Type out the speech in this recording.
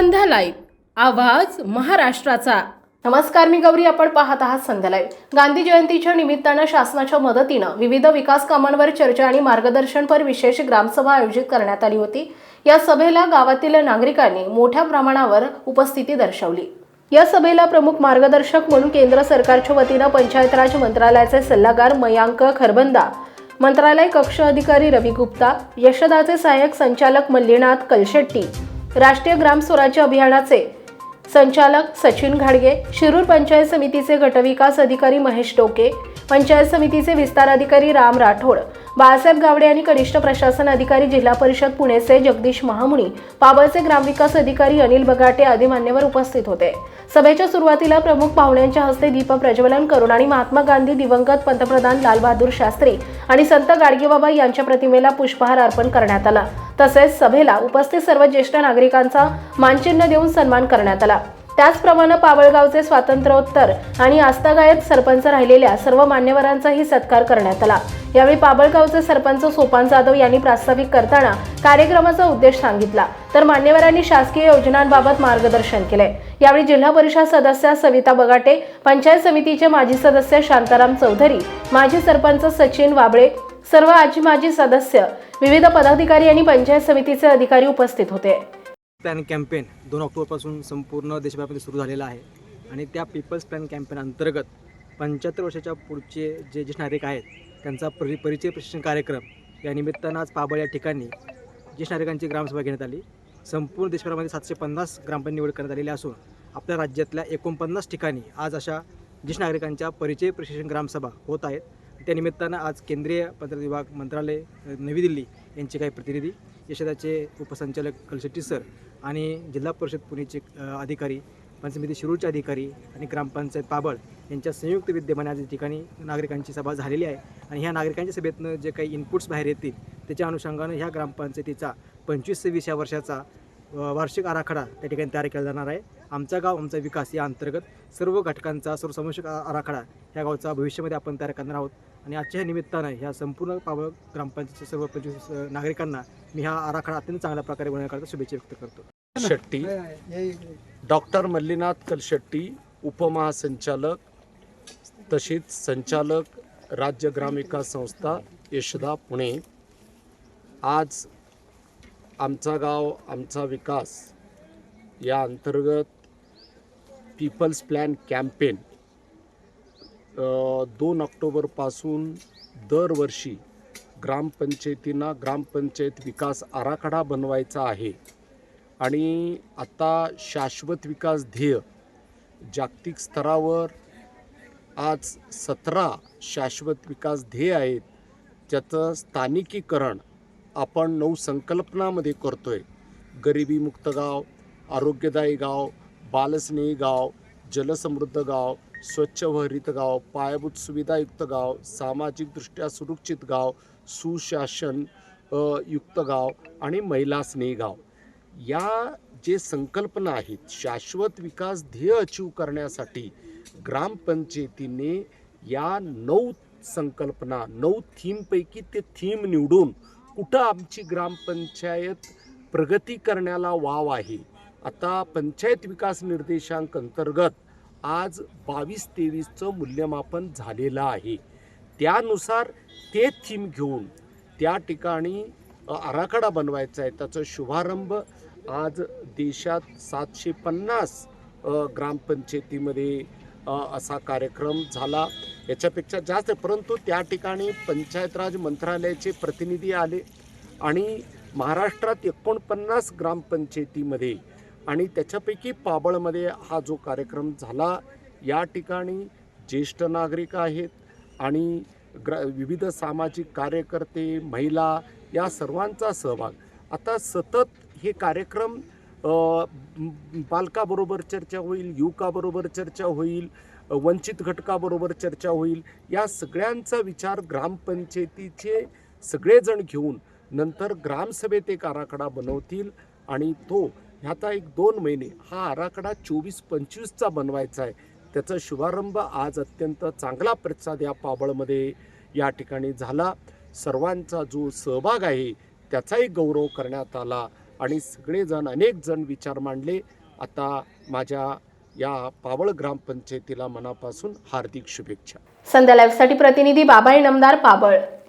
संध्या live आवाज महाराष्ट्राचा. नमस्कार मी गौरी. आपण पाहत आहात संध्या लाईव्ह गांधी जयंतीच्या निमित्तानं शासनाच्या मदतीनं विविध विकास कामांवर चर्चा आणि मार्गदर्शनपर विशेष ग्रामसभा आयोजित करण्यात आली होती. या सभेला गावातील नागरिकांनी मोठ्या प्रमाणावर उपस्थिती दर्शवली. या सभेला प्रमुख मार्गदर्शक म्हणून केंद्र सरकारच्या वतीनं पंचायत राज मंत्रालयाचे सल्लागार मयांक खरबंदा मंत्रालय कक्ष अधिकारी रवी गुप्ता यशदाचे सहाय्यक संचालक मल्लीनाथ कलशेट्टी राष्ट्रीय ग्राम स्वराज्य अभियानाचे संचालक सचिन घाडगे शिरूर पंचायत समितीचे गटविकास अधिकारी महेश टोके पंचायत समितीचे विस्तार अधिकारी राम राठोड बाळासाहेब गावडे आणि कनिष्ठ प्रशासन अधिकारी जिल्हा परिषद पुणेचे जगदीश महामुनी पाबळचे ग्रामविकास अधिकारी अनिल बगाटे आदी मान्यवर उपस्थित होते. सभेच्या सुरुवातीला प्रमुख पाहुण्यांच्या हस्ते दीप प्रज्वलन करून आणि महात्मा गांधी दिवंगत पंतप्रधान लालबहादूर शास्त्री आणि संत गाडगेबाबा यांच्या प्रतिमेला पुष्पहार अर्पण करण्यात आला. तसेच सभेला उपस्थित सर्व ज्येष्ठ नागरिकांचा मानचिन्ह देऊन सन्मान करण्यात आला. त्याचप्रमाणे पावळगावचे स्वातंत्र्योत्तर आणि आस्थागायत सरपंच राहिलेल्या सर्व मान्यवरांचाही सत्कार करण्यात आला. यावेळी पाबळगावचे सरपंच सोपान जाधव यांनी प्रास्ताविक करताना कार्यक्रमाचा उद्देश सांगितला. तर मान्यवरांनी शासकीय योजनांबाबत मार्गदर्शन केले. यावेळी जिल्हा परिषद सदस्य सविता बगाटे पंचायत समितीचे माजी सदस्य शांताराम चौधरी माजी सरपंच सचिन वाबळे सर्व आजी माजी सदस्य विविध पदाधिकारी आणि पंचायत समितीचे अधिकारी उपस्थित होते. प्लॅन कॅम्पेन दोन ऑक्टोबरपासून संपूर्ण देशभरामध्ये सुरू झालेला आहे आणि त्या पीपल्स प्लॅन कॅम्पेन अंतर्गत पंच्याहत्तर वर्षाच्या पुढचे जे ज्येष्ठ नागरिक आहेत त्यांचा परि परिचय प्रशिक्षण कार्यक्रम या निमित्तानं आज पाबळ या ठिकाणी ज्येष्ठ नागरिकांची ग्रामसभा घेण्यात आली. संपूर्ण देशभरामध्ये सातशे पन्नास ग्रामपंचायत निवड करण्यात आलेली असून आपल्या राज्यातल्या एकोणपन्नास ठिकाणी आज अशा ज्येष्ठ नागरिकांच्या परिचय प्रशिक्षण ग्रामसभा होत आहेत. त्या निमित्तानं आज केंद्रीय पंचायत विभाग मंत्रालय नवी दिल्ली यांचे काही प्रतिनिधी यशदाचे उपसंचालक कलशेट्टी सर आणि जिल्हा परिषद पुणेचे अधिकारी पंचमिती शिरूरचे अधिकारी आणि ग्रामपंचायत पाबळ यांच्या संयुक्त विद्यमाने आज ठिकाणी नागरिकांची सभा झालेली आहे. आणि ह्या नागरिकांच्या सभेतनं जे काही इनपुट्स बाहेर येतील त्याच्या अनुषंगानं ह्या ग्रामपंचायतीचा पंचवीस ते वीस या वर्षाचा वार्षिक आराखडा त्या ठिकाणी तयार केला जाणार आहे. आमचा गाव आमचा विकास या अंतर्गत सर्व घटकांचा सर्वसमावेशक आ- आराखडा ह्या गावचा भविष्यामध्ये आपण तयार करणार आहोत. आणि आजच्या निमित्तानं ह्या संपूर्ण पाबळ ग्रामपंचायतीच्या सर्व पंचवीस नागरिकांना मी हा आराखडा अत्यंत चांगल्या प्रकारे बनवण्याकरता शुभेच्छा व्यक्त करतो. शेट्टी डॉक्टर मल्लीनाथ कलशेट्टी उपमहासंचालक तसेच संचालक राज्य ग्रामविकास संस्था यशदा पुणे. आज आमचा गाव आमचा विकास या अंतर्गत पीपल्स प्लॅन कॅम्पेन. दोन ऑक्टोबरपासून दरवर्षी ग्रामपंचायतींना ग्रामपंचायत विकास आराखडा बनवायचा आहे. आणि आता शाश्वत विकास ध्येय जागतिक स्तरावर आज सतरा शाश्वत विकास ध्येय आहेत. ज्याचं स्थानिकीकरण आपण नऊ संकल्पनामध्ये करतो आहे गरिबीमुक्त गाव आरोग्यदायी गाव बालस्नेही गाव जलसमृद्ध गाव स्वच्छ व हरित गाव पायाभूत सुविधायुक्त गाव सामाजिकदृष्ट्या सुरक्षित गाव सुशासन युक्त गाव आणि महिला स्नेही गाव. या जे संकल्पना आहेत शाश्वत विकास ध्येय अचीव करण्यासाठी ग्रामपंचायतीने या नऊ संकल्पना नऊ थीमपैकी ते थीम निवडून कुठं आमची ग्रामपंचायत प्रगती करण्याला वाव आहे आता पंचायत विकास निर्देशांक अंतर्गत आज बावीस तेवीसचं मूल्यमापन झालेलं आहे. त्यानुसार ते थीम घेऊन त्या ठिकाणी आराखडा बनवायचा आहे. त्याचा शुभारंभ आज देशात सातशे पन्नास ग्रामपंचायतीमध्ये असा कार्यक्रम झाला. याच्यापेक्षा जास्त परंतु त्या ठिकाणी पंचायत राज मंत्रालयाचे प्रतिनिधी आले आणि महाराष्ट्रात एकोणपन्नास ग्रामपंचायतीमध्ये आणि त्याच्यापैकी पाबळमध्ये हा जो कार्यक्रम झाला या ठिकाणी ज्येष्ठ नागरिक आहेत आणि ग्र विविध सामाजिक कार्यकर्ते महिला या सर्वांचा सहभाग. आता सतत हे कार्यक्रम बालकाबरोबर चर्चा होईल युवकाबरोबर चर्चा होईल वंचित घटकाबरोबर चर्चा होईल या सगळ्यांचा विचार ग्रामपंचायतीचे सगळेजण घेऊन नंतर ग्रामसभेत एक आराखडा बनवतील आणि तो ह्याचा एक दोन महिने हा आराखडा चोवीस पंचवीसचा बनवायचा आहे. त्याचा शुभारंभ आज अत्यंत चांगला प्रतिसाद या पाबळमध्ये या ठिकाणी झाला. सर्वांचा जो सहभाग आहे त्याचाही गौरव करण्यात आला आणि सगळेजण अनेक जण विचार मांडले. आता माझ्या या पावळ ग्रामपंचायतीला मनापासून हार्दिक शुभेच्छा. संध्या लाईव्हसाठी प्रतिनिधी बाबाई नमदार पाबळ